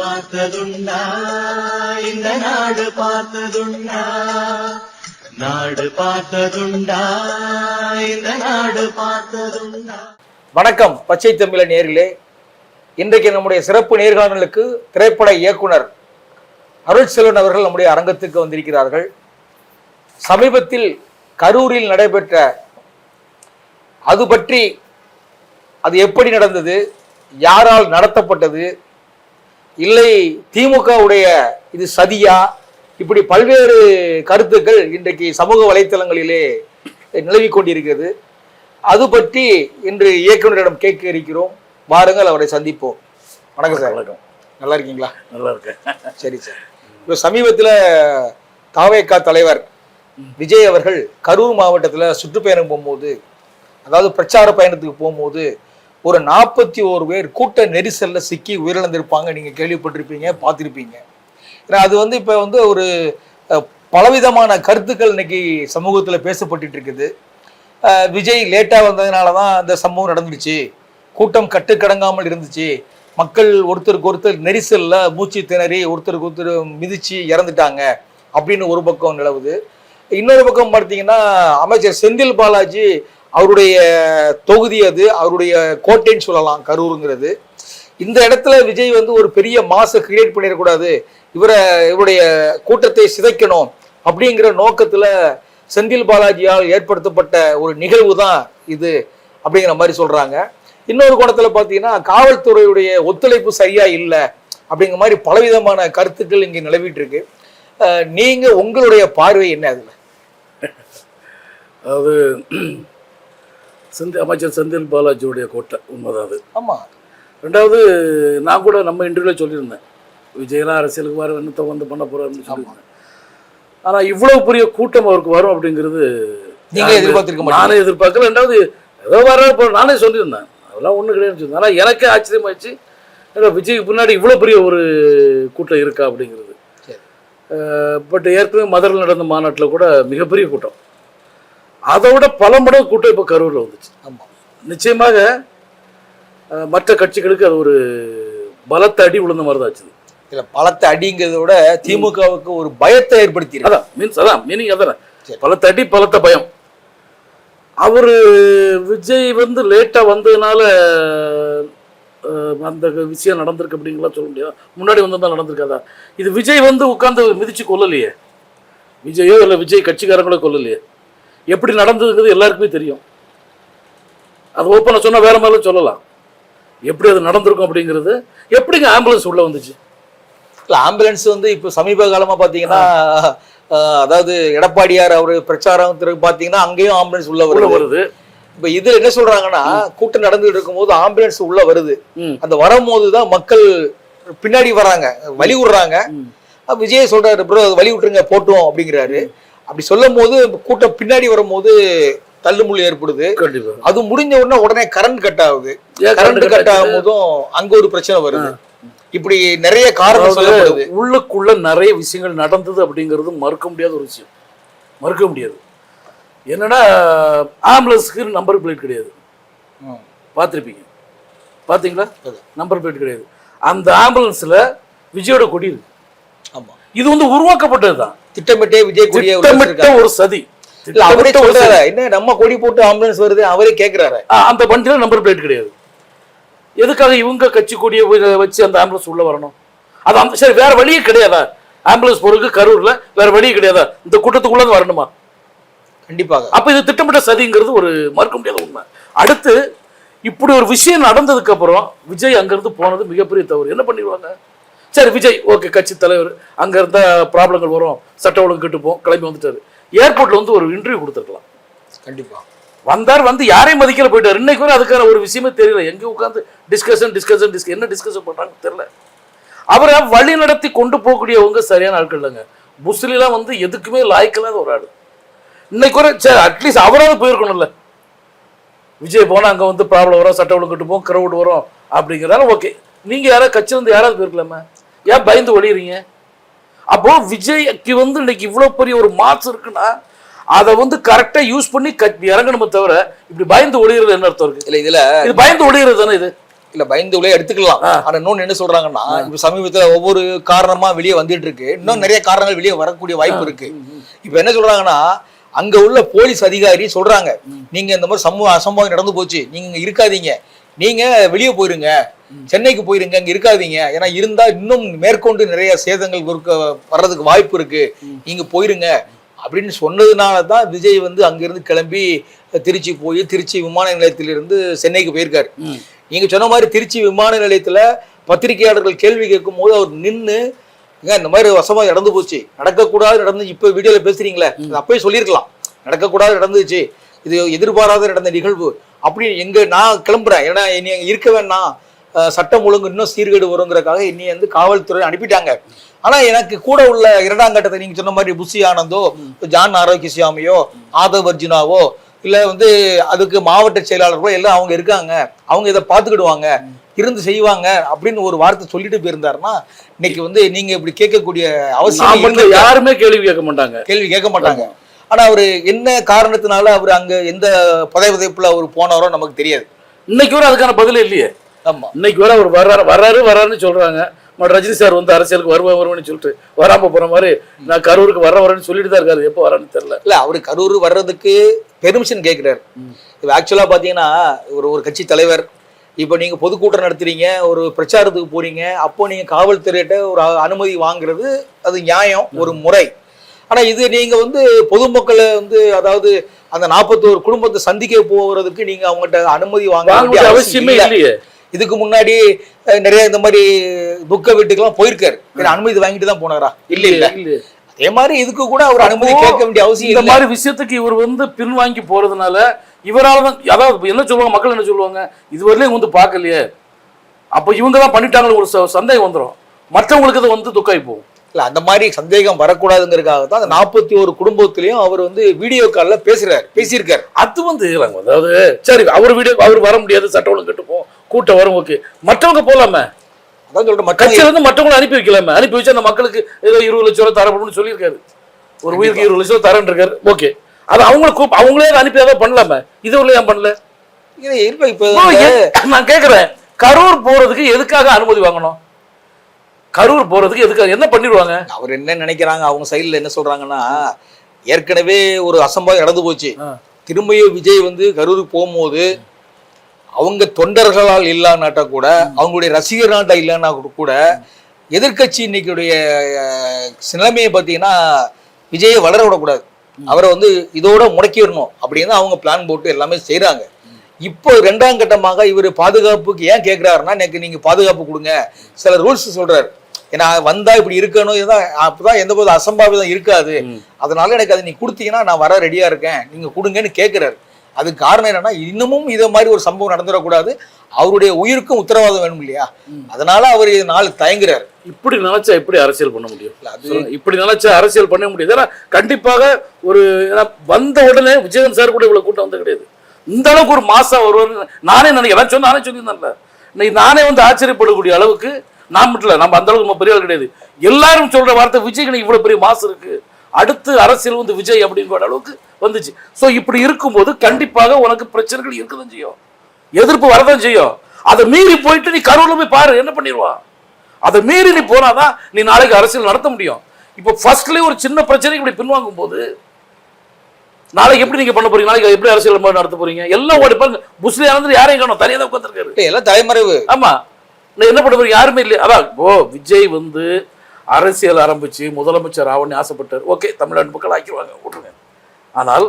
பார்த்ததுண்டா. இந்த நாடு பார்த்ததுண்டா. நாடு பார்த்ததுண்டா. இந்த நாடு பார்த்ததுண்டா. வணக்கம். பச்சை தமிழ நேரிலே இன்றைக்கு நம்முடைய சிறப்பு நேர்காணலுக்கு திரைப்பட இயக்குனர் அருள்செல்வன் அவர்கள் நம்முடைய அரங்கத்துக்கு வந்திருக்கிறார்கள். சமீபத்தில் கரூரில் நடைபெற்ற அது பற்றி அது எப்படி நடந்தது? யாரால் நடத்தப்பட்டது? இல்லை திமுகவுடைய இது சதியா? இப்படி பல்வேறு கருத்துக்கள் இன்றைக்கு சமூக வலைத்தளங்களிலே நிலவிக் கொண்டிருக்கிறது. அது பற்றி இன்று இயக்குனரிடம் கேட்க இருக்கிறோம். வாருங்கள் அவரை சந்திப்போம். வணக்கம் சார். வணக்கம். நல்லா இருக்கீங்களா? நல்லா இருக்கேன். சரி சார். இப்போ சமீபத்தில் தாவேகா தலைவர் விஜய் அவர்கள் கரூர் மாவட்டத்தில் சுற்றுப்பயணம் போகும்போது அதாவது பிரச்சார பயணத்துக்கு போகும்போது ஒரு நாற்பத்தி ஓரு பேர் கூட்ட நெரிசலில் சிக்கி உயிரிழந்திருப்பாங்க. நீங்கள் கேள்விப்பட்டிருப்பீங்க பார்த்துருப்பீங்க. ஏன்னா அது வந்து இப்போ வந்து ஒரு பலவிதமான கருத்துக்கள் இன்னைக்கு சமூகத்தில் பேசப்பட்டுட்டு இருக்குது விஜய் லேட்டாக வந்ததுனால தான் அந்த சம்பவம் நடந்துச்சு கூட்டம் கட்டுக்கடங்காமல் இருந்துச்சு. மக்கள் ஒருத்தருக்கு ஒருத்தர் நெரிசலில் மூச்சு திணறி ஒருத்தருக்கு ஒருத்தர் மிதிச்சு இறந்துட்டாங்க அப்படின்னு ஒரு பக்கம் நிலவுது. இன்னொரு பக்கம் பார்த்தீங்கன்னா அமைச்சர் செந்தில் பாலாஜி அவருடைய தொகுதி அது அவருடைய கோட்டைன்னு சொல்லலாம் கரூருங்கிறது. இந்த இடத்துல விஜய் வந்து ஒரு பெரிய மாசை கிரியேட் பண்ணிடக்கூடாது. இவரை இவருடைய கூட்டத்தை சிதைக்கணும் அப்படிங்கிற நோக்கத்தில் செந்தில் பாலாஜியால் ஏற்படுத்தப்பட்ட ஒரு நிகழ்வு தான் இது அப்படிங்கிற மாதிரி சொல்கிறாங்க இன்னொரு கோணத்தில் பார்த்தீங்கன்னா காவல்துறையுடைய ஒத்துழைப்பு சரியாக இல்லை அப்படிங்கிற மாதிரி பலவிதமான கருத்துக்கள் இங்கே நிலவிட்டு இருக்கு உங்களுடைய பார்வை என்ன அதில்? அது செந்தி அமைச்சர் செந்தில் பாலாஜியுடைய கோட்டை. உண்மைதான் அது. ஆமா. ரெண்டாவது நான் கூட நம்ம இன்டர்வியூவில் சொல்லியிருந்தேன். விஜயலாம் அரசியலுக்கு வர என்னத்தை வந்து பண்ண போறாருன்னு சொல்லியிருந்தேன். ஆனால் இவ்வளவு பெரிய கூட்டம் அவருக்கு வரும் அப்படிங்கிறது நீங்க எதிர்பார்த்திருக்க. நானே எதிர்பார்க்கல. ரெண்டாவது ஏதோ வர நானே சொல்லியிருந்தேன். அதெல்லாம் ஒன்றும் கிடையாதுன்னு சொல்லியிருந்தேன். ஆனால் எனக்கே ஆச்சரியமாச்சு ஏன்னா விஜய்க்கு பின்னாடி இவ்வளோ பெரிய ஒரு கூட்டம் இருக்கா அப்படிங்கிறது. பட் ஏற்கனவே மதுரையில் நடந்த மாநாட்டில் கூட மிகப்பெரிய கூட்டம். அதை விட பல மடங்கு கூட்டம் இப்போ கரூரில் வந்துச்சு. ஆமா. நிச்சயமாக மற்ற கட்சிகளுக்கு அது ஒரு பலத்த அடி விழுந்த மாதிரி தான் ஆச்சுது இல்ல பலத்தை அடிங்கிறத விட திமுகவுக்கு ஒரு பயத்தை ஏற்படுத்தி அதான் மீன்ஸ் அதான் மீனிங் அதானே. பலத்த அடி பலத்த பயம். அவர் விஜய் வந்து லேட்டாக வந்ததுனால அந்த விஷயம் நடந்திருக்கு அப்படிங்கலாம் சொல்ல முடியாது. முன்னாடி வந்து நடந்திருக்காதா? இது விஜய் வந்து உட்காந்து மிதிச்சு கொல்லலையே. விஜயோ இல்லை விஜய் கட்சிக்காரங்களோ கொல்லலையே. எப்படி நடந்ததுங்கிறது எல்லாருக்குமே தெரியும். அது ஓப்பனாக சொன்னால் வேற மாதிரிலாம் சொல்லலாம். எப்படி அது நடந்திருக்கும் அப்படிங்கிறது எப்படிங்க ஆம்புலன்ஸ் உள்ள வந்துச்சு? இல்ல ஆம்புலன்ஸ் வந்து இப்ப சமீப காலமா பாத்தீங்கன்னா அஹ், அதாவது எடப்பாடியார் அவரு பிரச்சாரத்திற்கு பாத்தீங்கன்னா அங்கேயும் ஆம்புலன்ஸ் உள்ள வருது. இப்ப இதுல என்ன சொல்றாங்கன்னா கூட்டம் நடந்துட்டு இருக்கும்போது ஆம்புலன்ஸ் உள்ள வருது. அந்த வரும்போது தான் மக்கள் பின்னாடி வராங்க வழி விடுறாங்க. விஜய் சொல்றாரு ப்ரோ வழி விட்டுருங்க போட்டோம் அப்படிங்கிறாரு. அப்படி சொல்லும் போது கூட்டம் பின்னாடி வரும்போது தள்ளுமுள்ளு ஏற்படுது. அது முடிஞ்ச உடனே உடனே கரண்ட் கட் ஆகுது. கரண்ட் கட் ஆகும் போதும் அங்க ஒரு பிரச்சனை வருது. இப்படி நிறைய காரணம் சொல்லப்படுது. உள்ளுக்குள்ள நிறைய விஷயங்கள் நடந்தது அப்படிங்கிறது மறுக்க முடியாத ஒரு விஷயம். மறுக்க முடியாது. என்னன்னா ஆம்புலன்ஸுக்கு நம்பர் பிளேட் கிடையாது. பார்த்துருப்பீங்க. பார்த்தீங்களா. நம்பர் பிளேட் கிடையாது. அந்த ஆம்புலன்ஸ்ல விஜயோட கொடி இருக்கு. ஆமா. இது வந்து உருவாக்கப்பட்டது தான் திட்டமிட்டே விஜய் கொடியை திட்டமிட்ட ஒரு சதி. அவரே சொல்றாரு. என்ன நம்ம கொடி போட்டு ஆம்புலன்ஸ் வருது அவரே கேக்குறாரு. ஆ, அந்த வண்டியில நம்பர் பிளேட் கிடையாது. எதுக்காக இவங்க கட்சி கொடியை வச்சு அந்த ஆம்புலன்ஸ் உள்ள வரணும்? அது அந்த சரி வேற வழியே கிடையாதா? ஆம்புலன்ஸ் போறதுக்கு கரூர்ல வேற வழியே கிடையாதா? இந்த கூட்டத்துக்குள்ள வரணுமா? கண்டிப்பாக. அப்ப இது திட்டமிட்ட சதிங்கிறது ஒரு மறுக்க முடியாத உண்மை. அடுத்து இப்படி ஒரு விஷயம் நடந்ததுக்கு அப்புறம் விஜய் அங்கிருந்து போனது மிகப்பெரிய தவறு. என்ன பண்ணிடுவாங்க? சரி விஜய் ஓகே கட்சி தலைவர். அங்க இருந்தா ப்ராப்ளங்கள் வரும். சட்ட ஒழுங்கு கெட்டு போகும் கிளம்பி வந்துட்டாரு. ஏர்போர்ட்ல வந்து ஒரு இன்டர்வியூ கொடுத்துருக்கலாம். கண்டிப்பா. வந்தார் வந்து யாரையும் மதிக்கல போயிட்டார். இன்னைக்கு வரை அதுக்கான ஒரு விஷயமே தெரியல. எங்க உட்காந்து டிஸ்கஷன் டிஸ்கஷன் டிஸ்க என்ன டிஸ்கஷன் பண்றாங்க தெரியல. அவரை வழி நடத்தி கொண்டு போகக்கூடியவங்க சரியான ஆட்கள் இல்லைங்க. புஸ்லிலாம் வந்து எதுக்குமே லாய்க்கலாத ஒரு ஆள். இன்னைக்கு வரை சரி அட்லீஸ்ட் அவராவது போயிருக்கணும்ல. விஜய் போனா அங்க வந்து ப்ராப்ளம் வரும் சட்ட ஒழுங்கு கெட்டு போகும் கிரவுட் வரும் அப்படிங்கிறதால ஓகே நீங்க யாராவது கட்சி வந்து யாராவது போயிருக்கலாமா? ஏன் பயந்து ஒளியறீங்க அப்போ விஜய்க்கு வந்து இன்னைக்கு இவ்வளவு பெரிய ஒரு மார்க்ஸ் இருக்குன்னா அதை வந்து கரெக்டா யூஸ் பண்ணி இறங்கணுமே தவிர இப்படி பயந்து ஒளியறது என்ன அர்த்தம் இருக்கு? இல்ல இதுல இது பயந்து ஒளியறது தானே இது? இல்ல பயந்துகளே எடுத்துக்கலாம். ஆனா இன்னொன்னு என்ன சொல்றாங்கன்னா இப்ப சமீபத்துல ஒவ்வொரு காரணமா வெளியே வந்துட்டு இருக்கு. இன்னும் நிறைய காரணங்கள் வெளியே வரக்கூடிய வாய்ப்பு இருக்கு. இப்ப என்ன சொல்றாங்கன்னா அங்க உள்ள போலீஸ் அதிகாரி சொல்றாங்க நீங்க இந்த மாதிரி சமூக அசம்பாவிதம் நடந்து போச்சு. நீங்க இருக்காதீங்க. நீங்க வெளியே போயிருங்க. சென்னைக்கு போயிருங்க அங்க இருக்காதீங்க. ஏன்னா இருந்தா இன்னும் மேற்கொண்டு நிறைய சேதங்கள் இருக்க வர்றதுக்கு வாய்ப்பு இருக்கு. நீங்க போயிருங்க. அப்படின்னு சொன்னதுனால தான் விஜய் வந்து அங்கிருந்து கிளம்பி திருச்சி போய் திருச்சி விமான நிலையத்திலிருந்து சென்னைக்கு போயிருக்காரு. நீங்க சொன்ன மாதிரி திருச்சி விமான நிலையத்துல பத்திரிகையாளர்கள் கேள்வி கேட்கும் போது அவர் நின்னு ஏங்க இந்த மாதிரி வசமா நடந்து போச்சு. நடக்கக்கூடாது நடந்து இப்ப வீடியோல பேசுறீங்களே. அப்பயே சொல்லியிருக்கலாம். நடக்கக்கூடாது நடந்துச்சு. இது எதிர்பாராத நடந்த நிகழ்வு. அப்படி எங்க நான் கிளம்புறேன். ஏன்னா என்னை இருக்க வேணாம் சட்டம் ஒழுங்கு இன்னும் சீர்கேடு வருங்கிறதுக்காக என்னை வந்து காவல்துறை அனுப்பிட்டாங்க. ஆனா எனக்கு கூட உள்ள இரண்டாம் கட்டத்தை நீங்க சொன்ன மாதிரி புஷி ஆனந்தோ ஜான் ஆரோக்கியசாமியோ ஆதவ் அர்ஜுனாவோ இல்ல வந்து அதுக்கு மாவட்ட செயலாளர்களோ எல்லாம் அவங்க இருக்காங்க. அவங்க இதை பார்த்துக்கிடுவாங்க. இருந்து செய்வாங்க அப்படின்னு ஒரு வார்த்தை சொல்லிட்டு போயிருந்தாருன்னா இன்னைக்கு வந்து நீங்க இப்படி கேட்கக்கூடிய அவசியம். யாருமே கேள்வி கேட்க மாட்டாங்க. கேள்வி கேட்க மாட்டாங்க. ஆனா அவரு என்ன காரணத்தினால அவர் அங்க எந்த பதவி பதைப்புல அவர் போனாரோ நமக்கு தெரியாது. இன்னைக்கு வரை அதுக்கான பதில் இல்லையே. ஆமா. இன்னைக்கு வரை அவர் வர்றாரு வர்றாரு வர்றாருன்னு சொல்றாங்க. மற்ற ரஜினி சார் வந்து அரசியலுக்கு வருவா வருவேன்னு சொல்லிட்டு வராம போற மாதிரி நான் கரூருக்கு வர வரேன்னு சொல்லிட்டு தான் இருக்காரு. எப்போ வரான்னு தெரியல. இல்ல அவரு கரூர் வர்றதுக்கு பெர்மிஷன் கேட்கிறாரு இது ஆக்சுவலா பாத்தீங்கன்னா ஒரு ஒரு கட்சி தலைவர் இப்போ நீங்க பொதுக்கூட்டம் நடத்துறீங்க ஒரு பிரச்சாரத்துக்கு போறீங்க அப்போ நீங்க காவல்துறையிட்ட ஒரு அனுமதி வாங்குறது அது நியாயம் ஒரு முறை. ஆனா இது நீங்க வந்து பொதுமக்களை வந்து அதாவது அந்த நாற்பத்தோரு குடும்பத்தை சந்திக்க போறதுக்கு நீங்க அவங்ககிட்ட அனுமதி வாங்க வேண்டிய அவசியம் அவசியமே இல்ல. இல்லையே. இதுக்கு முன்னாடி நிறைய இந்த மாதிரி துக்க வீட்டுக்கெல்லாம் போயிருக்காரு. அனுமதி வாங்கிட்டு தான் போனாரா? இல்ல இல்ல அதே மாதிரி இதுக்கு கூட அவர் அனுமதி கேட்க வேண்டிய அவசியம் இந்த மாதிரி விஷயத்துக்கு இவர் வந்து பின்வாங்கி போறதுனால இவரால தான் அதாவது என்ன சொல்லுவாங்க மக்கள் என்ன சொல்லுவாங்க? இதுவரையிலும் வந்து பார்க்கலையே. அப்போ இவங்க தான் பண்ணிட்டாங்கன்னு ஒரு சந்தேகம் வந்துடும் மற்றவங்களுக்கு இது வந்து துக்காய் போகும். இல்ல அந்த மாதிரி சந்தேகம் வரக்கூடாதுங்கிறதுக்காக தான் அந்த நாற்பத்தி ஒரு குடும்பத்திலையும் அவர் வந்து வீடியோ கால்ல பேசுறாரு பேசியிருக்காரு. அது வந்து அதாவது சரி அவர் வீடியோ அவர் வர முடியாது சட்ட ஒழுங்கு கெட்டு போகும். கூட்டம் வரும் ஓகே. மற்றவங்க போலாமே? அதான் கட்சியில இருந்து மற்றவங்களை அனுப்பி வைக்கலாமே? அனுப்பி வச்சு அந்த மக்களுக்கு ஏதோ இருபது லட்சம் ரூபா தரப்படும்னு சொல்லியிருக்காரு. ஒரு உயிருக்கு இருபது லட்சம் தரேன் இருக்காரு. ஓகே. அது அவங்களை கூப் அவங்களே அனுப்பி ஏதாவது பண்ணலாமே? இது ஏன் பண்ணல? நான் கேக்குறேன். கரூர் போறதுக்கு எதுக்காக அனுமதி வாங்கணும்? கரூர் போறதுக்கு எதுக்காக என்ன பண்ணிடுவாங்க? அவர் என்ன நினைக்கிறாங்க? அவங்க சைடுல என்ன சொல்றாங்கன்னா ஏற்கனவே ஒரு அசம்பாவிதம் நடந்து போச்சு. திரும்பியும் விஜய் வந்து கரூருக்கு போகும்போது அவங்க தொண்டர்களால் இல்லானாட்டா கூட அவங்களுடைய ரசிகர் நாட்டா இல்லைன்னா கூட எதிர்க்கட்சி இன்னைக்குடைய நிலைமையை பார்த்தீங்கன்னா விஜயை வளர விடக்கூடாது. அவரை வந்து இதோட முடக்கிடணும் அப்படின்னு அவங்க பிளான் போட்டு எல்லாமே செய்றாங்க. இப்போ ரெண்டாம் கட்டமாக இவர் பாதுகாப்புக்கு ஏன் கேட்குறாருன்னா எனக்கு நீங்க பாதுகாப்பு கொடுங்க. சில ரூல்ஸ் சொல்றாரு. ஏன்னா வந்தா இப்படி இருக்கணும் இதுதான் அப்பதான் எந்த போது அசம்பாவிதம் இருக்காது. அதனால எனக்கு அதை நீ கொடுத்தீங்கன்னா நான் வர ரெடியா இருக்கேன். நீங்க கொடுங்கன்னு கேட்கிறாரு அதுக்கு காரணம் என்னன்னா இன்னமும் இதை மாதிரி ஒரு சம்பவம் நடந்துடக்கூடாது. அவருடைய உயிருக்கும் உத்தரவாதம் வேணும் இல்லையா? அதனால அவர் இது நாள் தயங்குறாரு. இப்படி நினைச்சா எப்படி அரசியல் பண்ண முடியும். இப்படி நினைச்சா அரசியல் பண்ண முடியாது. ஏன்னா கண்டிப்பாக ஒரு வந்த உடனே விஜயகாந்த் சார் கூட இவ்வளவு கூட்டம் வந்து கிடையாது. இந்த அளவுக்கு ஒரு மாசம் வருவார். நானே நினைக்கிறேன் சொன்ன நானே சொல்லியிருந்தேன்ல. நானே வந்து ஆச்சரியப்படக்கூடிய அளவுக்கு நான் மட்டும் இல்ல நம்ம அந்த அளவுக்கு நம்ம பெரிய கிடையாது. எல்லாரும் சொல்ற வார்த்தை விஜய்க்கு இவ்வளவு பெரிய மாசம் இருக்கு. அடுத்து அரசியல் வந்து விஜய் அப்படிங்கிற அளவுக்கு வந்துச்சு. சோ இப்படி இருக்கும்போது கண்டிப்பாக உனக்கு பிரச்சனைகள் இருக்கதான் செய்யும். எதிர்ப்பு வரதான் செய்யும். அதை மீறி போயிட்டு நீ கரூர்ல போய் பாரு என்ன பண்ணிடுவான்? அதை மீறி நீ போனாதான் நீ நாளைக்கு அரசியல் நடத்த முடியும். இப்போ ஃபர்ஸ்ட்லயே ஒரு சின்ன பிரச்சனைக்கு இப்படி பின்வாங்கும் போது நாளைக்கு எப்படி நீங்க பண்ண போறீங்க? நாளைக்கு எப்படி அரசியல் நடத்த போறீங்க? எல்லாம் ஓடி பாருங்க புஸ்லி ஆனந்த் யாரையும் காணும்? தனியாக தான் உட்காந்துருக்காரு எல்லாம் தலைமறைவு. ஆமா. என்ன பண்ணுவார் யாருமே இல்லையா. அதான் ஓ விஜய் வந்து அரசியல் ஆரம்பிச்சு முதலமைச்சர் ஆகணும்னு ஆசைப்பட்டார். ஓகே தமிழ்நாடு மக்கள் ஆக்கிடுவாங்க விட்டுருங்க. ஆனால்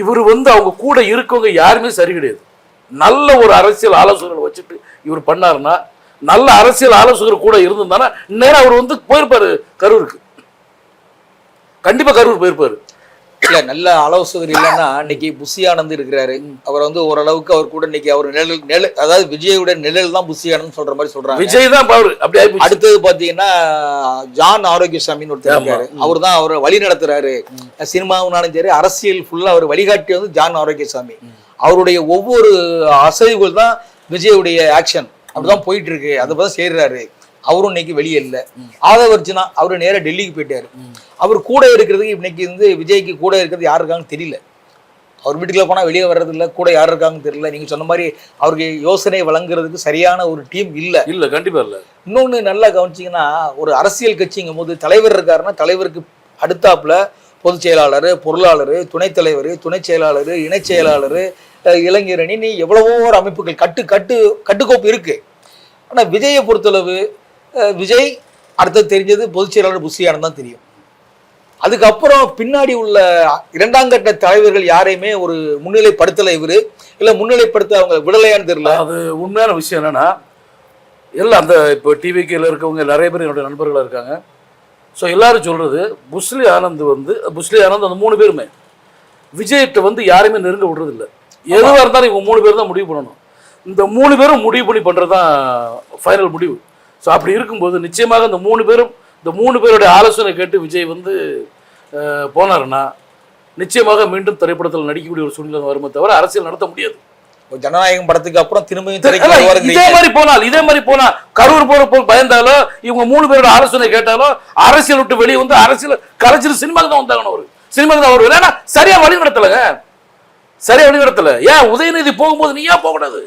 இவர் வந்து அவங்க கூட இருக்கவங்க யாருமே சரி கிடையாது. நல்ல ஒரு அரசியல் ஆலோசகர்கள் வச்சுட்டு இவர் பண்ணாருன்னா நல்ல அரசியல் ஆலோசகர் கூட இருந்திருந்தானா நேரம் அவர் வந்து போயிருப்பாரு கரூருக்கு. கண்டிப்பா கரூர் போயிருப்பாரு. இல்ல நல்ல ஆலோசகர் இல்லைன்னா இன்னைக்கு புஷி ஆனந்த் இருக்கிறாரு. அவர் வந்து ஓரளவுக்கு அவர் கூட இன்னைக்கு அவர் நிழல் நிழல் அதாவது விஜயோட நிழல் தான் புஷி ஆனந்த் சொல்ற மாதிரி சொல்றாங்க. விஜய் தான் பவர் அப்படி ஆயிப்போச்சு. அடுத்தது பாத்தீங்கன்னா ஜான் ஆரோக்கியசாமின்னு ஒருத்தர் இருக்காரு. அவர் தான் அவரை வழி நடத்துறாரு. சினிமாவுனாலும் சரி அரசியல் ஃபுல்லா அவர் வழிகாட்டி வந்து ஜான் ஆரோக்கியசாமி. அவருடைய ஒவ்வொரு அசைவுகள் தான் விஜயுடைய ஆக்ஷன் அப்படிதான் போயிட்டு இருக்கு. அதை தான் செய்யறாரு அவரும் இன்னைக்கு வெளியே இல்லை. ஆதவர்ஜுனா அவரு நேரா டெல்லிக்கு போயிட்டாரு. அவர் கூட இருக்கிறதுக்கு இன்னைக்கு வந்து விஜய்க்கு கூட இருக்கிறது யாரு இருக்காங்கன்னு தெரியல. அவர் வீட்டுக்குள்ள போனா வெளியே வர்றது இல்ல கூட யார் இருக்காங்கன்னு தெரியல. நீங்க சொன்ன மாதிரி அவருக்கு யோசனை வழங்குறதுக்கு சரியான ஒரு டீம் இல்ல. இல்ல கண்டிப்பா இல்ல. இன்னொன்னு நல்லா கவனிச்சீங்கன்னா ஒரு அரசியல் கட்சிங்கும் போது தலைவர் இருக்காருன்னா தலைவருக்கு அடுத்தாப்புல பொதுச் செயலாளர் பொருளாளர் துணைத் தலைவர் துணை செயலாளர் இணைச் செயலாளர் இளைஞரணி நீ எவ்வளவோ ஒரு அமைப்புகள் கட்டு கட்டு கட்டுக்கோப்பு இருக்கு. ஆனா விஜயை பொறுத்தளவு விஜய் அடுத்தது தெரிஞ்சது பொதுச் செயலாளர் புஷியானது தான் தெரியும். அதுக்கப்புறம் பின்னாடி உள்ள இரண்டாம் கட்ட தலைவர்கள் யாரையுமே ஒரு முன்னிலைப்படுத்தலை இவர்? இல்லை முன்னிலைப்படுத்த அவங்க விடலையான்னு தெரியல? அது உண்மையான விஷயம் என்னன்னா எல்லாம் அந்த இப்போ டிவிக்கில் இருக்கவங்க நிறைய பேர் என்னுடைய நண்பர்களாக இருக்காங்க. ஸோ எல்லாரும் சொல்றது புஸ்லி ஆனந்த் வந்து புஸ்லி ஆனந்த் அந்த மூணு பேருமே. விஜய்கிட்ட வந்து யாருமே நெருங்க விடுறதில்ல. எதுவாக இருந்தாலும் இவங்க மூணு பேர் தான் முடிவு பண்ணணும். இந்த மூணு பேரும் முடிவு பண்ணி பண்ணுறது தான் ஃபைனல் முடிவு. ஸோ அப்படி இருக்கும்போது நிச்சயமாக இந்த மூணு பேரும் இந்த மூணு பேருடைய ஆலோசனை கேட்டு விஜய் வந்து போனாருன்னா நிச்சயமாக மீண்டும் திரைப்படத்தில் நடிக்கக்கூடிய ஒரு சூழ்நிலை வருமே தவிர அரசியல் நடத்த முடியாது. ஜனநாயகம் படத்துக்கு அப்புறம் திரும்பியும். இதே மாதிரி போனால் இதே மாதிரி போனா கரூர் போற போய் பயந்தாலோ இவங்க மூணு பேரோட ஆலோசனை கேட்டாலோ அரசியல் விட்டு வெளியே வந்து அரசியல் கலைச்சிட்டு சினிமாக்கு தான் வந்தாங்கன்னு ஒரு சினிமாக்கு தான் வருவார். ஏன்னா சரியா வழி நடத்தலங்க. சரியா வழி நடத்தல. ஏன் உதயநிதி போகும்போது நீ ஏன் போகக்கூடாது?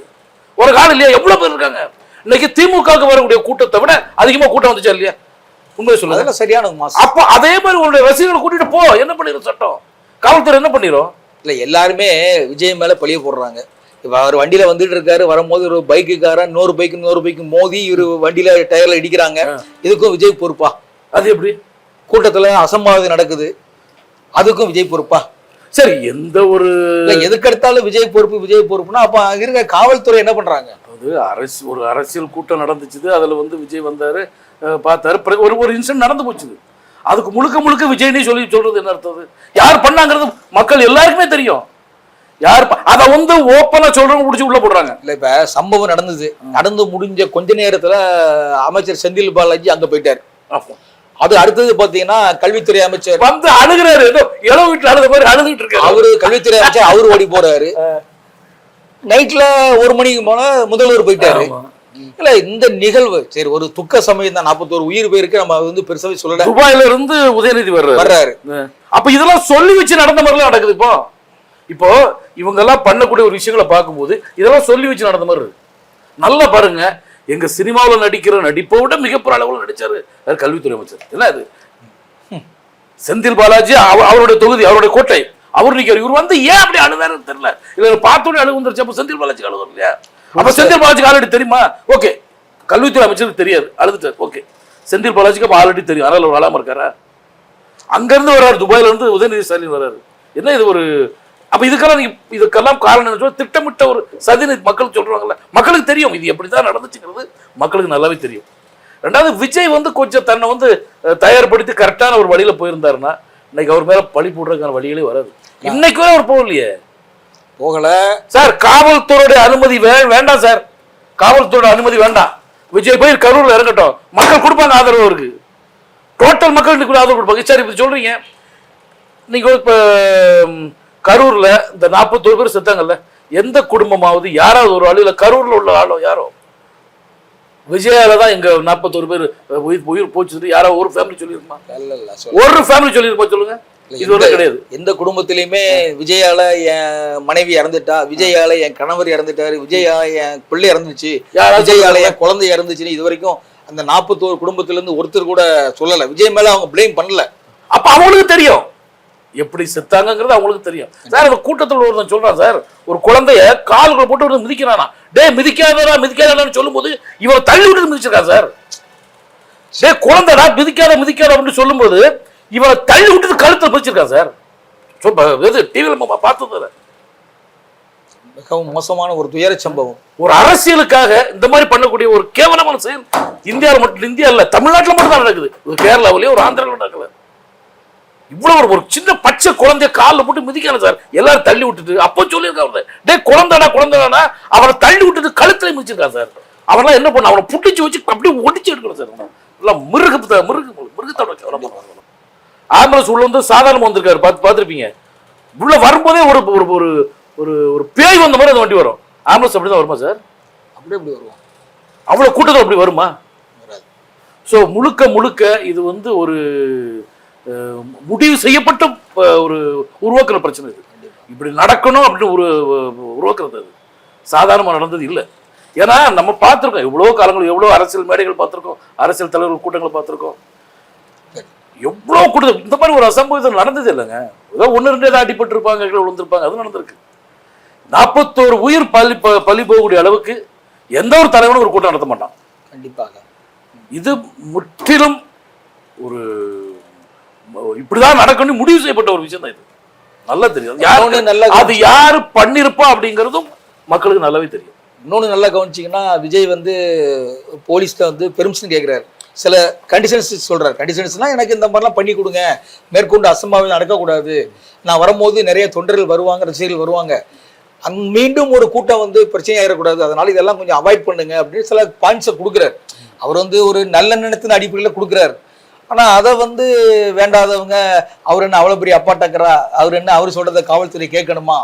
ஒரு காலம் இல்லையா? எவ்வளவு பேர் இருக்காங்க? இன்னைக்கு திமுகவுக்கு வரக்கூடிய கூட்டத்தை விட அதிகமா கூட்டம் வந்துச்சா இல்லையா? உண்மையை சொல்லுங்க. சரியான மாசம். அப்போ அதே மாதிரி உங்களுடைய ரசிகர்களை கூட்டிட்டு போ. என்ன பண்ணிரும் சட்டம்? காவல்துறை என்ன பண்ணிரும்? இல்ல எல்லாருமே விஜய் மேல பழிய போடுறாங்க. இப்ப அவர் வண்டியில வந்துட்டு இருக்காரு வரும்போது ஒரு பைக்குக்காரன் இன்னொரு பைக்கு இன்னொரு பைக்கு மோதி இவரு வண்டியில டயர்ல இடிக்கிறாங்க. இதுக்கும் விஜய் பொறுப்பா? அது எப்படி? கூட்டத்துல அசம்பாவிதம் நடக்குது. அதுக்கும் விஜய் பொறுப்பா? சரி எந்த ஒரு இல்ல எதுக்கு எடுத்தாலும் விஜய் பொறுப்பு விஜய் பொறுப்புனா அப்ப அங்க இருக்க காவல்துறை என்ன பண்றாங்க? அது அரசு ஒரு அரசியல் கூட்டம் நடந்துச்சுது அதில் வந்து விஜய் வந்தார் பார்த்தாரு. ஒரு ஒரு இன்சிடென்ட் நடந்து போச்சுது. அதுக்கு முழுக்க முழுக்க விஜய்னே சொல்லி சொல்றது என்ன அர்த்தம்? யார் பண்ணாங்கிறது மக்கள் எல்லாருக்குமே தெரியும். யார் அதை வந்து ஓப்பனாக சொல்றவங்க பிடிச்சி உள்ள போடுறாங்க. இல்ல இப்ப சம்பவம் நடந்தது. நடந்து முடிஞ்ச கொஞ்ச நேரத்துல அமைச்சர் செந்தில் பாலாஜி அங்க போயிட்டாரு. அது அடுத்தது பாத்தீங்கன்னா கல்வித்துறை அமைச்சர். வந்து அழுகிறாரு. ஏதோ வீட்டில் அழுத மாதிரி அழுதுகிட்டு இருக்காரு. அவரு கல்வித்துறை அமைச்சர் அவரு ஓடி போறாரு. நைட்ல ஒரு மணிக்கு போல முதல்வர் போயிட்டாரு. இல்ல இந்த நிகழ்வு சரி ஒரு துக்க சமயம் தான். நாற்பத்தோரு உயிர் பேருக்கு நம்ம வந்து பெருசாவே சொல்லல. துபாயில இருந்து உதயநிதி வர்றாரு. வர்றாரு. அப்ப இதெல்லாம் சொல்லி வச்சு நடந்த மாதிரிலாம் நடக்குது இப்போ. இப்போ இவங்க எல்லாம் பண்ணக்கூடிய ஒரு விஷயங்களை பார்க்கும்போது இதெல்லாம் சொல்லி வச்சு நடந்த மாதிரி இருக்கு. நல்லா பாருங்க. எங்க சினிமாவில் நடிக்கிற நடிப்பை விட மிகப்பெரிய அளவில் நடிச்சாரு கல்வித்துறை அமைச்சர். என்ன அது செந்தில் பாலாஜி அவ- அவருடைய தொகுதி அவருடைய கோட்டை. அவர் நிற்கிறார் இவர் வந்து ஏன் அப்படி அழுதாருன்னு தெரியல. இல்ல பார்த்தோன்னே அழுகு வந்துருச்சு. அப்ப செந்தில் பாலாஜி அழுகு இல்லையா? அப்ப செந்தில் பாலாஜிக்கு ஆல்ரெடி தெரியுமா? ஓகே. கல்வித்துறை அமைச்சருக்கு தெரியாது. அழுதுட்டார். ஓகே. செந்தில் பாலாஜிக்கு அப்ப ஆல்ரெடி தெரியும். அதனால அவர் அழாம இருக்காரா? அங்கிருந்து வர்றாரு. துபாயில இருந்து உதயநிதி ஸ்டாலின் வர்றாரு. என்ன இது ஒரு அப்ப இதுக்கெல்லாம் நீங்க இதுக்கெல்லாம் காரணம் சொல்ல திட்டமிட்ட ஒரு சதினி மக்கள் சொல்றாங்கல்ல. மக்களுக்கு தெரியும். இது எப்படிதான் நடந்துச்சுங்கிறது மக்களுக்கு நல்லாவே தெரியும். ரெண்டாவது விஜய் வந்து கொஞ்சம் தன்னை வந்து தயார்படுத்தி கரெக்டான ஒரு வழியில போயிருந்தாருன்னா இன்னைக்கு அவர் மேல பழி போடுறதுக்கான வழிகளே வராது. இன்னைக்கு வரை அவர் போகலையே. போகல. சார் காவல்துறையுடைய அனுமதி வே- வேண்டாம் சார். காவல்துறையோட அனுமதி வேண்டாம். விஜய் போய் கரூர்ல இறங்கட்டும். மக்கள் கொடுப்பாங்க ஆதரவு அவருக்கு. டோட்டல் மக்கள் இன்னைக்கு ஆதரவு கொடுப்பாங்க. சரி இப்படி சொல்றீங்க. நீங்க இப்ப கரூர்ல இந்த நாற்பத்தோரு பேர் செத்தாங்கல்ல. எந்த குடும்பமாவது யாராவது ஒரு ஆளு இல்ல கரூர்ல உள்ள ஆளோ யாரோ விஜயால தான் எங்க நாற்பத்தோரு பேர் உயிர் உயிர் போச்சு யாரோ ஒரு ஃபேமிலி சொல்லியிருக்குமா? ஒரு ஃபேமிலி சொல்லியிருப்பா சொல்லுங்க. இது வரல கிடையாது. எந்த குடும்பத்திலயுமே விஜயால என் மனைவி இறந்துட்டா விஜயால என் கணவர் இறந்துட்டாரு விஜயால என் பிள்ளை இறந்துச்சு விஜயால என் குழந்தை இறந்துச்சுன்னு இது வரைக்கும் அந்த நாற்பத்தோரு குடும்பத்துல இருந்து ஒருத்தர் கூட சொல்லல. விஜய் மேல அவங்க ப்ளேம் பண்ணல. அப்ப அவங்களுக்கு தெரியும். எப்படி செத்தாங்கங்கிறது அவங்களுக்கு தெரியும். சார் அந்த கூட்டத்தில் ஒருத்தன் சொல்றான் சார் ஒரு குழந்தைய கால்களை போட்டு ஒரு மிதிக்கிறானா? டேய் மிதிக்காதடா மிதிக்காதடான்னு சொல்லும்போது இவரை தள்ளி விட்டு மிதிச்சிருக்கான் சார்? டேய் குழந்தைடா மிதிக்காத மிதிக்காத அப்படின்னு சொல்லும்போது இவரை தள்ளி விட்டு கழுத்தில் மிதிச்சிருக்கான் சார்? இது டிவியில் பார்த்தது மிகவும் மோசமான ஒரு துயர சம்பவம். ஒரு அரசியலுக்காக இந்த மாதிரி பண்ணக்கூடிய ஒரு கேவலமான செயல் இந்தியாவில் மட்டும் இந்தியா இல்ல தமிழ்நாட்டுல மட்டும் தான் நடக்குது. ஒரு கேரளாவிலேயே ஒரு ஆந்திராவில் நடக்கல. இவ்வளவு ஒரு- சின்ன பச்சை குழந்தைய காலில் போட்டு மிதிக்கணும் சார். எல்லாரும் தள்ளி விட்டுட்டு. அப்போ சொல்லியிருக்காங்க டேய் குழந்தைடா குழந்தைடா. அவனை தள்ளி விட்டுட்டு கழுத்துல மிதிச்சிருக்கான் சார். அவன்லாம் என்ன பண்ண அவனை புட்டிச்சு வச்சு அப்படியே ஒடிச்சு எடுக்கணும் சார். எல்லாம் மிருகத்தை மிருக மிருகத்தோட பார்க்கணும். ஆம்புலன்ஸ் உள்ள வந்து சாதாரணமா வந்திருக்காரு. பார்த்து பார்த்துருப்பீங்க. உள்ள வரும்போதே ஒரு ஒரு ஒரு ஒரு ஒரு பேய் வந்த மாதிரி அந்த வண்டி வரும். ஆம்புலன்ஸ் அப்படி தான் வருமா சார்? அப்படியே இப்படி வருவோம் அவ்வளோ கூட்டத்தில் அப்படி வருமா. ஸோ முழுக்க முழுக்க இது வந்து ஒரு முடிவு செய்யப்பட்ட ஒரு உருவாக்குற பிரச்சனை இது. இப்படி நடக்கணும் அப்படின்னு ஒரு உருவாக்குறது அது. சாதாரணமாக நடந்தது இல்லை. ஏன்னா நம்ம பார்த்துருக்கோம் எவ்வளோ காலங்கள் எவ்வளோ அரசியல் மேடைகள் பார்த்துருக்கோம் அரசியல் தலைவர்கள் கூட்டங்களை பார்த்துருக்கோம். எவ்வளோ கூட்டம் இந்த மாதிரி ஒரு அசம்பவிதம் நடந்தது இல்லைங்க. ஏதோ ஒன்று ரெண்டு ஏதாவது அடிபட்டிருப்பாங்க கீழே விழுந்திருப்பாங்க அது நடந்திருக்கு. நாற்பத்தோரு உயிர் பலி ப- பலி போகக்கூடிய அளவுக்கு எந்த ஒரு தலைவனும் ஒரு கூட்டம் நடத்த மாட்டான். கண்டிப்பாக. இது முற்றிலும் ஒரு இப்படிதான் நடக்கணும்னு முடிவு செய்யப்பட்ட ஒரு விஷயம் தான் இது. நல்லா தெரியும். யாரு அது யாரு பண்ணிருப்பா அப்படிங்கிறதும் மக்களுக்கு நல்லாவே தெரியும். இன்னொன்று நல்லா கவனிச்சிங்கன்னா விஜய் வந்து போலீஸ்ல வந்து பெர்மிஷன் கேட்குறாரு சில கண்டிஷன்ஸ் சொல்றாரு. கண்டிஷன்ஸ்னால் எனக்கு இந்த மாதிரிலாம் பண்ணி கொடுங்க. மேற்கொண்டு அசம்பாவிதம் நடக்கக்கூடாது. நான் வரும்போது நிறைய தொண்டர்கள் வருவாங்க ரசிகர்கள் வருவாங்க. அந் மீண்டும் ஒரு கூட்டம் வந்து பிரச்சனை ஆயிடக்கூடாது அதனால இதெல்லாம் கொஞ்சம் அவாய்ட் பண்ணுங்க அப்படின்னு சில பாயிண்ட்ஸை கொடுக்குறாரு. அவர் வந்து ஒரு நல்ல நினைத்தின் அடிப்படையில் கொடுக்குறாரு. ஆனால் அதை வந்து வேண்டாதவங்க அவர் என்ன அவ்வளோ பெரிய அப்பாட்டக்கிறா அவர் என்ன அவர் சொல்றதை காவல்துறை கேட்கணுமா?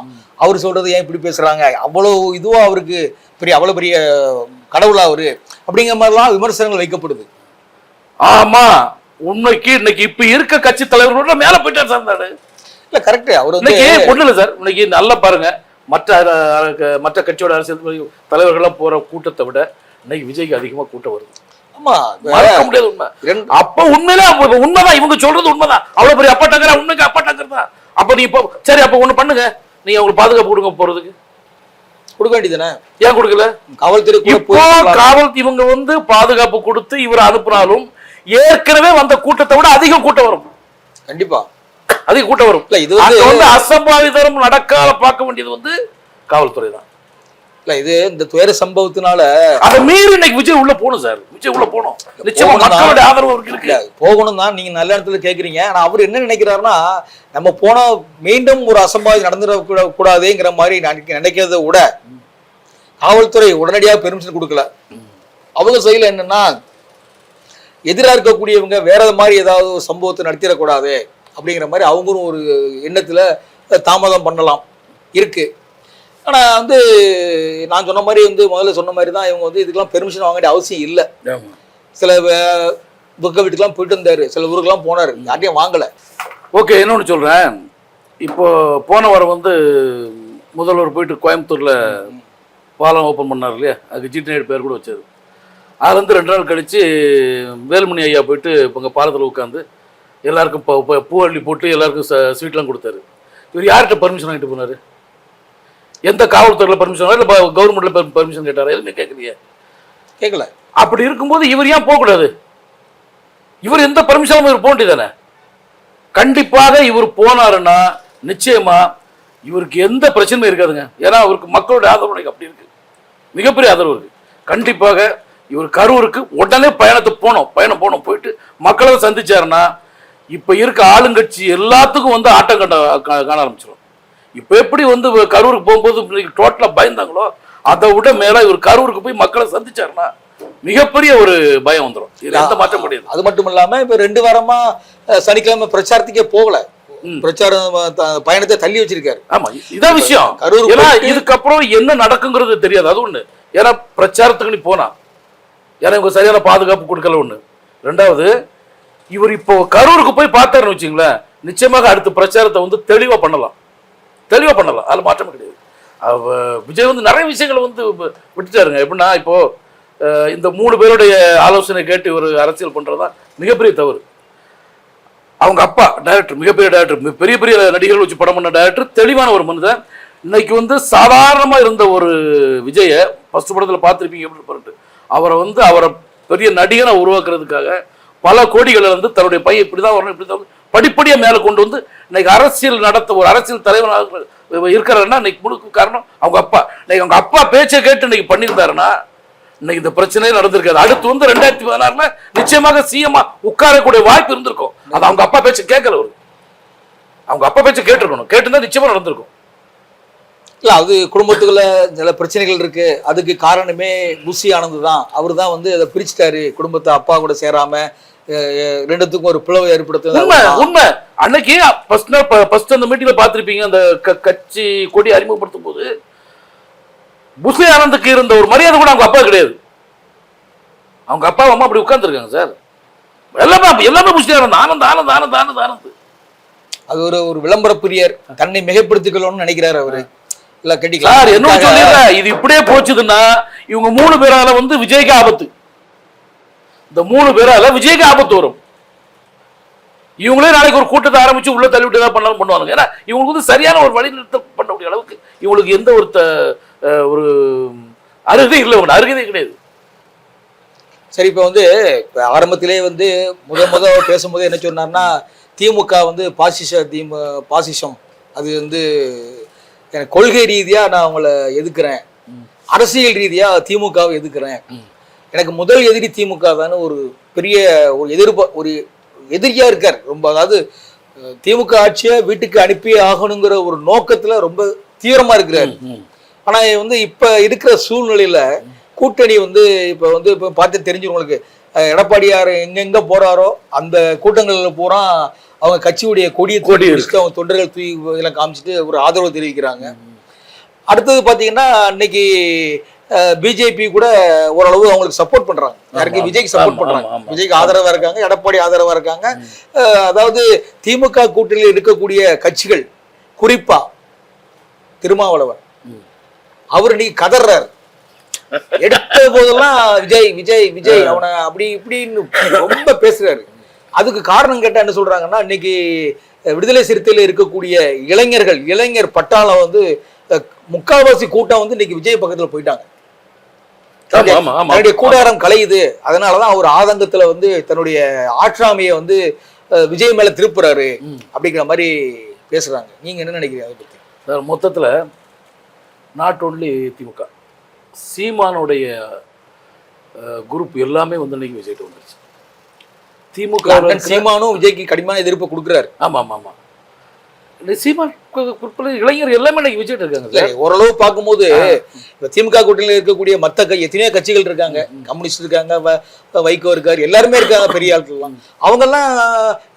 அவர் சொல்றது ஏன் இப்படி பேசுறாங்க? அவ்வளோ இதுவா அவருக்கு பெரிய அவ்வளோ பெரிய கடவுளா அவரு? அப்படிங்கிற மாதிரிலாம் விமர்சனங்கள் வைக்கப்படுது. ஆமா உண்மைக்கு இன்னைக்கு இப்ப இருக்க கட்சி தலைவர்களோட மேல போயிட்டார் சார் நாடு இல்ல கரெக்ட் அவர் வந்து இன்னைக்கு ஒண்ணு இல்லை சார்? இன்னைக்கு நல்லா பாருங்க. மற்ற மற்ற கட்சியோட அரசியல் தலைவர்கள்லாம் போற கூட்டத்தை விட இன்னைக்கு விஜய்க்கு அதிகமா கூட்டம் வருது. அப்ப உண்மையில உண்மைதான் இவங்க சொல்றது உண்மைதான். அவ்வளவு பெரிய அப்பா டங்கரா உண்மைக்கு அப்பா டங்கர் அப்ப நீ இப்போ சரி அப்ப ஒண்ணு பண்ணுங்க. நீங்க அவங்களுக்கு பாதுகாப்பு கொடுங்க போறதுக்கு. கொடுக்க வேண்டியதுதானே? ஏன் கொடுக்கல? காவல்துறை கூட இப்போ காவல் இவங்க வந்து பாதுகாப்பு கொடுத்து இவரை அனுப்புனாலும் ஏற்கனவே வந்த கூட்டத்தை விட அதிக கூட்டம் வரும். கண்டிப்பா. அதிக கூட்டம் வரும். இது வந்து அசம்பாவிதம் நடக்காத பார்க்க வேண்டியது வந்து காவல்துறை தான் இல்ல இது இந்த துயர சம்பவத்தினால அதை மீறி இன்னைக்கு விஜய் உள்ள போகணும் சார். விஜய் உள்ள போகணும். நிச்சயமா. மக்களுடைய ஆதரவு இருக்கு. போகணும் தான் நீங்க நல்ல இடத்துல கேக்குறீங்க. ஆனா அவர் என்ன நினைக்கிறாருன்னா நம்ம போனா மீண்டும் ஒரு அசம்பாவிதம் நடந்துட கூட- கூடாதேங்கிற மாதிரி நினைக்க- நினைக்கிறத விட காவல்துறை உடனடியாக பெர்மிஷன் கொடுக்கல. அவங்க சைடுல என்னன்னா எதிராக இருக்கக்கூடியவங்க வேற மாதிரி ஏதாவது ஒரு சம்பவத்தை நடத்திடக்கூடாது அப்படிங்கிற மாதிரி அவங்களும் ஒரு எண்ணத்துல தாமதம் பண்ணலாம். இருக்கு. ஆனா வந்து நான் சொன்ன மாதிரி வந்து முதல்ல சொன்ன மாதிரி தான் இவங்க வந்து இதுக்கெல்லாம் பெர்மிஷன் வாங்க வேண்டிய அவசியம் இல்லை. சில வே- துக்க வீட்டுக்கெல்லாம் போயிட்டு வந்தாரு. சில ஊருக்கெல்லாம் போனாரு. யார்ட்டையும் வாங்கல. ஓகே இன்னொன்று சொல்கிறேன் இப்போ போன வாரம் வந்து முதல்வர் போயிட்டு கோயம்புத்தூரில் பாலம் ஓப்பன் பண்ணார் இல்லையா? அதுக்கு ஜிடி நாயுடு பேர் கூட வச்சாரு. அது வந்து ரெண்டு நாள் கழித்து வேலுமணி ஐயா போயிட்டு இப்போ இங்கே பாலத்தில் உட்காந்து எல்லாருக்கும் பூ அள்ளி போட்டு எல்லாருக்கும் ச- ஸ்வீட்லாம் கொடுத்தாரு. இவர் யார்கிட்ட பர்மிஷன் வாங்கிட்டு போனார்? எந்த காவல்துறையில் பர்மிஷன் இல்லை கவர்மெண்ட்டில் பர்மிஷன் கேட்டாரா? எதுவுமே கேட்கலையே. கேட்கல. அப்படி இருக்கும்போது இவர் ஏன் போகக்கூடாது? இவர் எந்த பர்மிஷனும் இவர் போக வேண்டியதானே கண்டிப்பாக இவர் போனாருன்னா நிச்சயமா இவருக்கு எந்த பிரச்சனையும் இருக்காதுங்க. ஏன்னா அவருக்கு மக்களோட ஆதரவு இன்னைக்கு அப்படி இருக்கு. மிகப்பெரிய ஆதரவு இருக்கு. கண்டிப்பாக இவர் கரூருக்கு உடனே பயணத்தை போனோம். பயணம் போனோம். போயிட்டு மக்களை சந்திச்சாருன்னா இப்ப இருக்க ஆளுங்கட்சி எல்லாத்துக்கும் வந்து ஆட்டம் கண்ட கா- காண ஆரம்பிச்சிடும் இப்ப எப்படி வந்து கரூருக்கு போகும்போது டோட்டலா பயந்தாங்களோ அதை விட மேல இவர் கரூருக்கு போய் மக்களை சந்திச்சாருன்னா மிகப்பெரிய ஒரு பயம் வந்துடும் இதுல எந்த மாற்றம் கிடையாது. அது மட்டும் இல்லாம இப்ப ரெண்டு வாரமா அஹ், சனிக்கிழமை பிரச்சாரத்துக்கே போகல. பிரச்சாரம் பயணத்தை தள்ளி வச்சிருக்காரு. ஆமா இதான் விஷயம். கரூர் ஏன்னா இதுக்கப்புறம் என்ன நடக்குங்கிறது தெரியாது. அது ஒண்ணு. ஏன்னா பிரச்சாரத்துக்கு நீ போனா. ஏன்னா இவங்க சரியான பாதுகாப்பு கொடுக்கல ஒண்ணு. ரெண்டாவது இவர் இப்போ கரூருக்கு போய் பார்த்தாருன்னு வச்சுங்களேன் நிச்சயமாக அடுத்த பிரச்சாரத்தை வந்து தெளிவா பண்ணலாம். தெளிவாக பண்ணலாம். அதில் மாற்றமே கிடையாது. விஜய் வந்து நிறைய விஷயங்களை வந்து விட்டுட்டாருங்க. எப்படின்னா இப்போது இந்த மூணு பேருடைய ஆலோசனை கேட்டு ஒரு அரசியல் பண்ணுறது தான் மிகப்பெரிய தவறு. அவங்க அப்பா டைரக்டர் மிகப்பெரிய டைரக்டர் பெரிய பெரிய நடிகர்கள் வச்சு படம் பண்ண டைரக்டர் தெளிவான ஒரு மனிதன். இன்னைக்கு வந்து சாதாரணமாக இருந்த ஒரு விஜயை ஃபஸ்ட் படத்தில் பார்த்துருப்பீங்க எப்படி பண்ணிட்டு அவரை வந்து அவரை பெரிய நடிகனை உருவாக்குறதுக்காக பல கோடிகளை வந்து தன்னுடைய பையன் இப்படிதான் வரணும் இப்படி தான் படிப்படியாக மேலே கொண்டு வந்து இன்னைக்கு அரசியல் நடத்த ஒரு அரசியல் தலைவனாக இருக்கிறாருன்னா இன்னைக்கு முழுக்க காரணம் அவங்க அப்பா. இன்னைக்கு அவங்க அப்பா பேச்சை கேட்டு இன்னைக்கு பண்ணியிருந்தாருன்னா இன்னைக்கு இந்த பிரச்சனையே நடந்திருக்காது. அடுத்து வந்து ரெண்டாயிரத்தி பதினாறுல நிச்சயமாக சிஎம்மா உட்காரக்கூடிய வாய்ப்பு இருந்திருக்கும். அது அவங்க அப்பா பேச்சு கேட்கல அவங்க அப்பா பேச்சு கேட்டிருக்கணும். கேட்டுதான் நிச்சயமா நடந்திருக்கும். இல்ல அது குடும்பத்துக்குள்ள சில பிரச்சனைகள் இருக்கு. அதுக்கு காரணமே புஷி ஆனந்த் தான். அவர் தான் வந்து அதை பிரிச்சுட்டாரு. குடும்பத்தை அப்பா கூட சேராம ரெண்டுத்துக்கும் ஒரு பிளவு ஏற்படுத்துறது உண்மை அன்னைக்கு ஃபர்ஸ்ட் நாள் ஃபர்ஸ்ட் அந்த மீட்டிங்ல பார்த்திருப்பீங்க அந்த கட்சி கொடி அறிமுகப்படுத்தும் போது புஸ்லி ஆனந்துக்கு இருந்த ஒரு மரியாதை கூட அவங்க அப்பா கிடையாது. அவங்க அப்பா அம்மா அப்படி உட்கார்ந்துருக்காங்க சார். எல்லாமே எல்லாமே ஆனந்த் ஆனந்த் ஆனந்த் ஆனந்த் ஆனந்த் ஆனந்த். அது ஒரு ஒரு விளம்பர பிரியர் தன்னை மிகைப்படுத்திக்கணும்னு நினைக்கிறாரு அவரு. இல்ல கட்டிக்கலாம் சார் என்ன சொல்லிடுறேன். இது இப்படியே போச்சுதுன்னா இவங்க மூணு பேரால வந்து விஜய்க்கு ஆபத்து. இந்த மூணு பேரால விஜய்க்கு ஆபத்து வரும். இவங்களே நாளைக்கு ஒரு கூட்டத்தை ஆரம்பிச்சு உள்ள தள்ளி விட்டு ஏதாவது பண்ணாலும் பண்ணுவாங்க ஏன்னா இவங்களுக்கு வந்து சரியான ஒரு வழி நிறுத்தம் பண்ணக்கூடிய அளவுக்கு இவங்களுக்கு எந்த ஒரு ஒரு அருகதை இல்லை உங்க அருகதை கிடையாது. சரி இப்போ வந்து ஆரம்பத்திலே வந்து முத முத பேசும்போது என்ன சொன்னார்னா திமுக வந்து பாசிச திமு பாசிசம். அது வந்து எனக்கு கொள்கை ரீதியாக நான் அவங்கள எதுக்குறேன்? அரசியல் ரீதியாக திமுகவை எதுக்குறேன்? எனக்கு முதல் எதிரி திமுக தானே ஒரு பெரிய ஒரு எதிர்ப்ப ஒரு எதிரியா இருக்கார். ரொம்ப அதாவது திமுக ஆட்சியை வீட்டுக்கு அனுப்பி ஆகணுங்கிற ஒரு நோக்கத்துல ரொம்ப தீவிரமா இருக்கிறார். ஆனா வந்து இப்ப இருக்கிற சூழ்நிலையில கூட்டணி வந்து இப்ப வந்து இப்ப பார்த்து தெரிஞ்சு உங்களுக்கு. அஹ், எடப்பாடியார் எங்கெங்க போறாரோ அந்த கூட்டங்கள்ல பூரா அவங்க கட்சியுடைய கொடியை கொடி. அவங்க தொண்டர்கள் தூக்கி இதெல்லாம் காமிச்சிட்டு ஒரு ஆதரவு தெரிவிக்கிறாங்க. அடுத்தது பாத்தீங்கன்னா இன்னைக்கு பிஜேபி கூட ஓரளவு அவங்களுக்கு சப்போர்ட் பண்றாங்க. யாருக்கு விஜய்க்கு சப்போர்ட் பண்றாங்க. விஜய்க்கு ஆதரவா இருக்காங்க எடப்பாடி ஆதரவா இருக்காங்க. அதாவது திமுக கூட்டணியில் இருக்கக்கூடிய கட்சிகள் குறிப்பா திருமாவளவன். அவர் நீ கதறாரு எடுத்த போதெல்லாம் விஜய் விஜய் விஜய் அவனை அப்படி இப்படின்னு ரொம்ப பேசுறாரு. அதுக்கு காரணம் கேட்டா என்ன சொல்றாங்கன்னா இன்னைக்கு விடுதலை சிறுத்தையில இருக்கக்கூடிய இளைஞர்கள் இளைஞர் பட்டாளம் வந்து முக்கால்வாசி கூட்டம் வந்து இன்னைக்கு விஜய் பக்கத்துல போயிட்டாங்க. தன்னுடைய கூடாரம் கலையுது அதனாலதான் அவர் ஆதங்கத்துல வந்து தன்னுடைய ஆற்றாமையை வந்து விஜய் மேல திருப்புறாரு அப்படிங்கிற மாதிரி பேசுறாங்க. நீங்க என்ன நினைக்கிறீங்க அதை பத்தி? சார் மொத்தத்தில் நாட் ஒன்லி திமுக சீமானுடைய குரூப் எல்லாமே வந்து இன்னைக்கு விஜய்ட்டு வந்துருச்சு. திமுக சீமானும் விஜய்க்கு கடுமையான எதிர்ப்பு கொடுக்குறாரு. ஆமா ஆமா ஆமா இந்த சீமான் இளைஞர் எல்லாமே இன்னைக்கு விஜய்ட்டு இருக்காங்க ஓரளவு பார்க்கும்போது திமுக கூட்டணியில் இருக்கக்கூடிய மத்த க- எத்தனையோ கட்சிகள் இருக்காங்க. கம்யூனிஸ்ட் இருக்காங்க வைகோ இருக்காரு எல்லாருமே இருக்காங்க பெரிய ஆட்கள்லாம். அவங்க எல்லாம்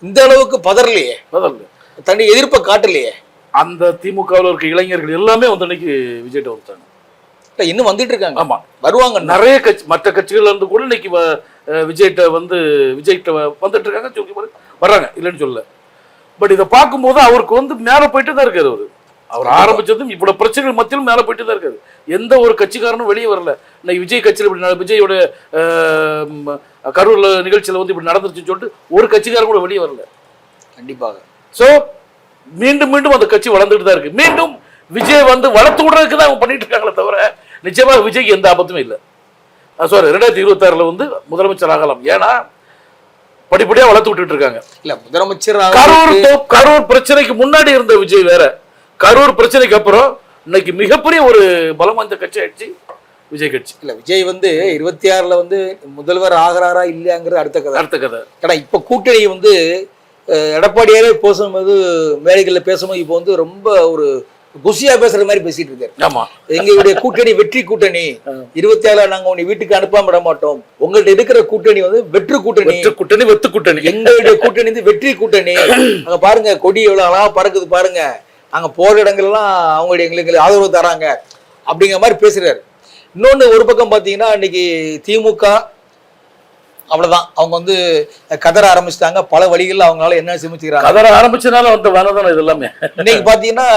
இந்த அளவுக்கு பதறலையே. பரவாயில்ல. தன்னுடைய எதிர்ப்பை காட்டலையே. அந்த திமுகவில் இருக்க இளைஞர்கள் எல்லாமே வந்து இன்னைக்கு விஜய்ட்டு வந்துட்டாங்க இன்னும் வந்துட்டு இருக்காங்க. ஆமா. வருவாங்க நிறைய கட்சி மற்ற கட்சிகள்ல இருந்து கூட இன்னைக்கு விஜய்கிட்ட வந்து விஜய்கிட்ட வந்துட்டு இருக்காங்க. பாரு, வர்றாங்க. இல்லைன்னு சொல்ல பட் இதை பார்க்கும்போது அவருக்கு வந்து மேலே போயிட்டு தான் இருக்காரு அவரு. அவர் ஆரம்பிச்சதும் இவ்வளவு பிரச்சனைகள் மத்தியிலும் மேலே போயிட்டு தான் இருக்காரு. எந்த ஒரு கட்சிக்காரனும் வெளியே வரல. இன்னைக்கு விஜய் கட்சியில் இப்படி விஜயோட கரூர்ல நிகழ்ச்சியில வந்து இப்படி நடந்துருச்சுன்னு சொல்லிட்டு ஒரு கட்சிக்காரன் கூட வெளியே வரல. கண்டிப்பாக. ஸோ மீண்டும் மீண்டும் அந்த கட்சி வளர்ந்துட்டு தான் இருக்கு. மீண்டும் விஜய் வந்து வளர்த்து விடுறதுக்கு தான் அவங்க பண்ணிட்டு இருக்காங்களே தவிர நிச்சயமா விஜய்க்கு எந்த ஆபத்துமே இல்லை. சாரி ரெண்டாயிரத்தி இருபத்தாறுல வந்து முதலமைச்சர் ஆகலாம். ஏன்னா படிப்படியா வளர்த்து விட்டுட்டு இருக்காங்க. இல்ல முதலமைச்சர் கரூர் கரூர் பிரச்சனைக்கு முன்னாடி இருந்த விஜய் வேற. கரூர் பிரச்சனைக்கு அப்புறம் இன்னைக்கு மிகப்பெரிய ஒரு பலம் வாய்ந்த கட்சி ஆயிடுச்சு விஜய் கட்சி. இல்ல விஜய் வந்து இருபத்தி ஆறுல வந்து முதல்வர் ஆகிறாரா இல்லையாங்கிறது அடுத்த கதை. அடுத்த கதை. ஏன்னா இப்ப கூட்டணி வந்து எடப்பாடியாரே பேசும்போது மேடைகள்ல பேசும்போது இப்போ வந்து ரொம்ப ஒரு குஷியா பேசுற மாதிரி பேசிட்டு இருக்காரு. ஆமா. எங்களுடைய கூட்டணி வெற்றி கூட்டணி. இருபத்தி ஏழுல நாங்க உன்னை வீட்டுக்கு அனுப்பாம விட மாட்டோம். உங்கள்ட்ட இருக்கிற கூட்டணி வந்து வெற்று கூட்டணி. வெற்று கூட்டணி வெத்து கூட்டணி. எங்களுடைய கூட்டணி வந்து வெற்றி கூட்டணி. அங்க பாருங்க கொடி எவ்வளவு அழகா பறக்குது பாருங்க. நாங்க போற இடங்கள்லாம் அவங்களுடைய எங்களுக்கு ஆதரவு தராங்க. அப்படிங்கிற மாதிரி பேசுறாரு. இன்னொன்னு ஒரு பக்கம் பாத்தீங்கன்னா இன்னைக்கு திமுக அவ்வளவுதான். அவங்க வந்து கதற ஆரம்பிச்சிட்டாங்க. பல வழிகள்ல அவங்களால என்ன சமைச்சுக்கிறாங்க? கதற ஆரம்பிச்சனால வந்த வேலை இது எல்லாமே. இன்னைக்கு பாத்தீங்கன்னா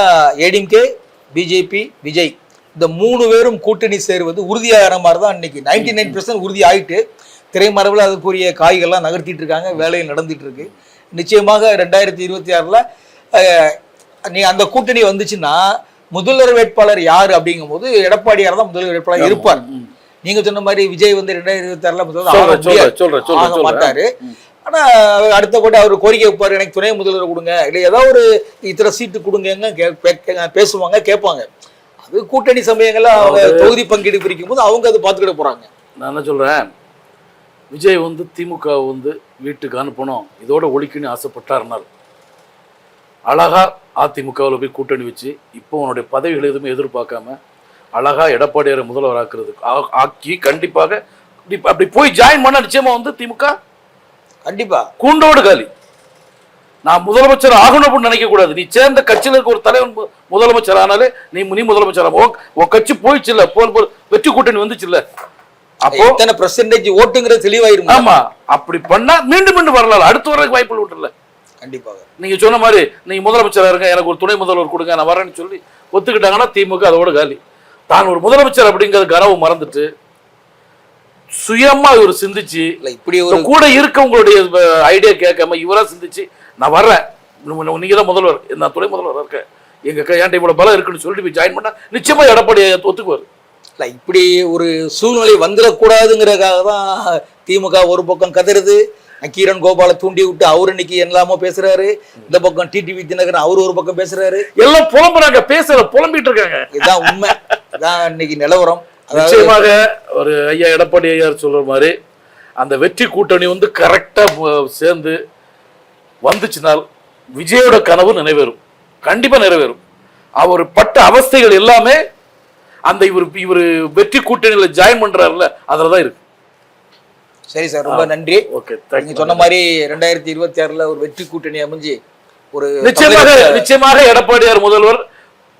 ஏடிஎம்கே பிஜேபி விஜய் இந்த மூணு பேரும் கூட்டணி சேருவது உறுதியாகிற மாதிரி தான் இன்னைக்கு. நைன்டி நைன் பர்சன்ட் உறுதி ஆயிட்டு திரைமரபில் அதுக்குரிய காய்கள்லாம் நகர்த்திட்டு இருக்காங்க. வேலையில் நடந்துட்டு இருக்கு. நிச்சயமாக ரெண்டாயிரத்தி இருபத்தி ஆறில் நீ அந்த கூட்டணி வந்துச்சுன்னா முதல்வர் வேட்பாளர் யார் அப்படிங்கும்போது எடப்பாடியார் தான் முதல்வர் வேட்பாளர் இருப்பார். நீங்க சொன்ன மாதிரி விஜய் வந்து ரெண்டாயிரத்தி இருபத்தி ஆறுல முதல்வர். மாட்டாரு. ஆனா அடுத்த கூட அவர் கோரிக்கை வைப்பாரு எனக்கு துணை முதல்வர் கொடுங்க. இல்லை ஏதாவது ஒரு இத்தனை சீட்டு கொடுங்கங்க கே- பே- பேசுவாங்க கேட்பாங்க. அது கூட்டணி சமயங்கள்ல அவங்க தொகுதி பங்கீடு பிரிக்கும் போது அவங்க அதை பார்த்துக்கிட போறாங்க. நான் என்ன சொல்றேன்? விஜய் வந்து திமுக வந்து வீட்டுக்கு அனுப்பணும். இதோட ஒழிக்கணும்னு ஆசைப்பட்டாருனால். அழகா அதிமுகவில் போய் கூட்டணி வச்சு இப்போ உன்னுடைய பதவிகள் எதுவுமே எதிர்பார்க்காம அழகா எடப்பாடியாரை முதல்வர் ஆக்குறதுக்கு ஆ- ஆக்கி கண்டிப்பாக அப்படி போய் ஜாயின் பண்ண நிச்சயமா வந்து திமுக கண்டிப்பா. கூண்டோடு காலி. நான் முதலமைச்சர் ஆகணும் அப்படின்னு நினைக்க கூடாது. நீ சேர்ந்த கட்சியில இருக்க ஒரு தலைவன் முதலமைச்சர் ஆனாலே நீ நீ முதலமைச்சர். உன் உன் கட்சி போயிடுச்சு இல்ல. போல் போல் வெற்றி கூட்டணி வந்துச்சு இல்ல. அப்போ எத்தனை பெர்சன்டேஜ் ஓட்டுங்கிறது தெளிவாயிரும். ஆமா. அப்படி பண்ணா மீண்டும் மீண்டும் வரலாம் அடுத்து வரதுக்கு வாய்ப்புகள் விட்டுல கண்டிப்பாக நீங்க சொன்ன மாதிரி நீங்க முதலமைச்சரா இருங்க. எனக்கு ஒரு துணை முதல்வர் கொடுங்க. நான் வரேன்னு சொல்லி ஒத்துக்கிட்டாங்கன்னா திமுக அதோட காலி. தான் ஒரு முதலமைச்சர் அப்படிங்கிற கனவு மறந்துட்டு சுயமா இவர் சிந்திச்சு இல்ல இப்படி இப்ப ஒரு கூட இருக்கவங்களுடைய ஐடியா கேட்காம இவரா சிந்திச்சு நான் வர்றேன். நீங்க- தான் முதல்வர். நான் துணை முதல்வர் இருக்கேன். எங்க க- என்கிட்ட இவ்வளவு பலம் இருக்குன்னு சொல்லிட்டு போய் ஜாயின் பண்ணா நிச்சயமா எடப்பாடி ஒத்துக்குவார். இல்ல இப்படி ஒரு சூழ்நிலை வந்துடக்கூடாதுங்கிறதுக்காக தான் திமுக ஒரு பக்கம் கதறுது. நக்கீரன் கோபாலை தூண்டி விட்டு அவரு இன்னைக்கு எல்லாமோ பேசுறாரு. இந்த பக்கம் டிடிவி தினகரன் அவர் ஒரு பக்கம் பேசுறாரு. எல்லாம் புலம்புறாங்க பேசல புலம்பிட்டு இருக்காங்க. இதுதான் உண்மை. இதான் இன்னைக்கு நிலவரம். நிச்சயமாக ஒரு ஐயா எடப்பாடி ஐயார் சொல்ற மாதிரி அந்த வெற்றி கூட்டணி வந்து கரெக்டா சேர்ந்து வந்துச்சுனால் விஜயோட கனவு நிறைவேறும். கண்டிப்பா நிறைவேறும். அவர் பட்ட அவஸ்தைகள் எல்லாமே அந்த இவர் இவர் வெற்றி கூட்டணியில ஜாயின் பண்றாருல அதுல தான் இருக்கு. சரி சார் ரொம்ப நன்றி. ஓகே நீங்க சொன்ன மாதிரி ரெண்டாயிரத்தி இருபத்தி ஆறுல ஒரு வெற்றி கூட்டணி அமைஞ்சு ஒரு நிச்சயமாக நிச்சயமாக எடப்பாடியார் முதல்வர்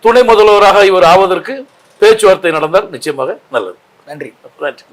துணை முதல்வராக இவர் ஆவதற்கு பேச்சுவார்த்தை நடந்தால் நிச்சயமாக நல்லது. நன்றி. நன்றி.